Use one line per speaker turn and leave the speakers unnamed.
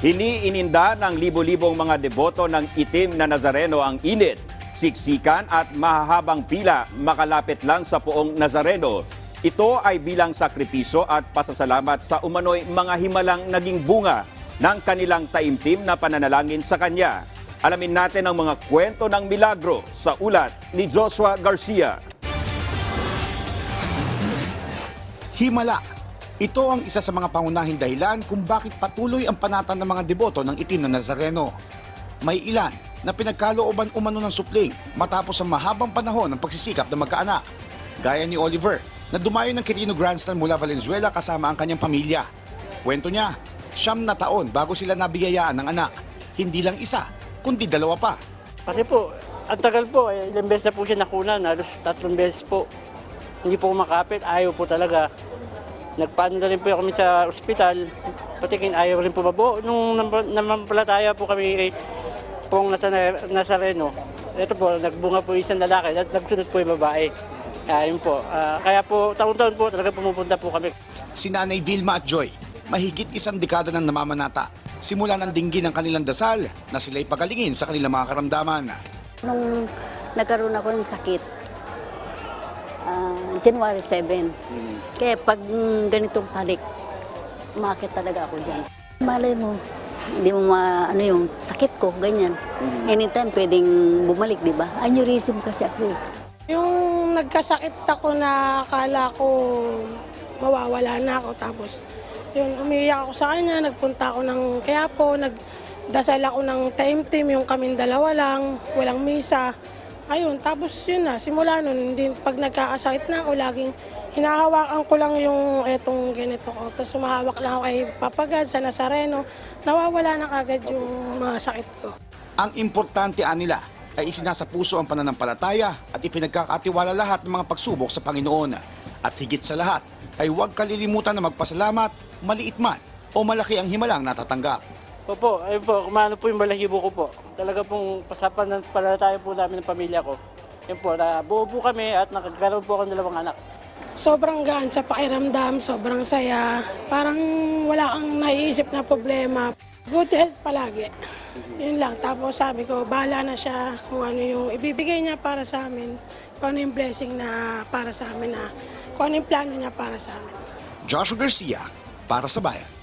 Hiniininda ng libo-libong mga deboto ng itim na Nazareno ang init, siksikan at mahahabang pila makalapit lang sa poong Nazareno. Ito ay bilang sakripisyo at pasasalamat sa umano'y mga himalang naging bunga ng kanilang taimtim na pananalangin sa Kanya. Alamin natin ang mga kwento ng milagro sa ulat ni Joshua Garcia.
Himala. Ito ang isa sa mga pangunahing dahilan kung bakit patuloy ang panatan ng mga deboto ng itim na Nazareno. May ilan na pinagkalooban umano ng supling matapos ang mahabang panahon ng pagsisikap ng magkaanak. Gaya ni Oliver na dumayo ng Quirino Grandstand mula Valenzuela kasama ang kanyang pamilya. Kwento niya, siyam na taon bago sila nabiyayaan ng anak. Hindi lang isa, kundi dalawa pa.
Kasi po, ang tagal po, eh, ilang beses na po siya nakunan, halos tatlong beses po. Hindi po makapit, ayaw po talaga. Nagpaano na rin po kami sa ospital, patikin ayaw rin po mabuo. Nung nam- namampalataya po kami kay pong nasa Nazareno, ito po, nagbunga po isang lalaki at nagsunod po yung babae. Ayun po. Ah, kaya po, taon-taon po talaga pumupunta po kami.
Si Nanay Vilma at Joy, mahigit isang dekada nang namamanata. Simula ng dinggin ng kanilang dasal na sila'y pagalingin sa kanilang mga karamdaman.
Nung nagkaroon ako ng sakit, ah, January 7. Kaya pag mm, ganitong palik, umakit talaga ako dyan. Malay mo, hindi mo ma, ano yung sakit ko, ganyan. Anytime pwedeng bumalik, di ba? Aneurysm kasi ako eh.
Yung nagkasakit ako na akala ko mawawala na ako. Tapos yun, umiyak ako sa kanya, nagpunta ako ng Quiapo, nagdasal ako ng time-team, yung kaming dalawa lang, walang misa. Ayun, tapos yun na, simula nun, hindi, pag nagkakasakit na ako, laging hinahawakan ko lang yung etong ganito ko. Tapos sumahawak lang ako kay Papagad sa Nazareno, nawawala na kagad yung mga sakit ko.
Ang importante anila ay isinasa puso ang pananampalataya at ipinagkakatiwala lahat ng mga pagsubok sa Panginoon. At higit sa lahat ay huwag kalilimutan na magpasalamat, maliit man o malaki ang himalang natatanggap.
Opo, ayun po, kumano po yung balahibo ko po. Talaga pong pasapan ng palataya po namin ng pamilya ko. Yun po, na buo po kami at nakagkaroon po ako ng dalawang anak.
sobrang gaan sa pakiramdam, sobrang saya. Parang wala kang naiisip na problema. Good health palagi. Yun lang. Tapos sabi ko, bahala na siya kung ano yung ibibigay niya para sa amin. Kung ano yung blessing na para sa amin na kung ano yung plano niya para sa amin.
Joshua Garcia, para sa Bayan.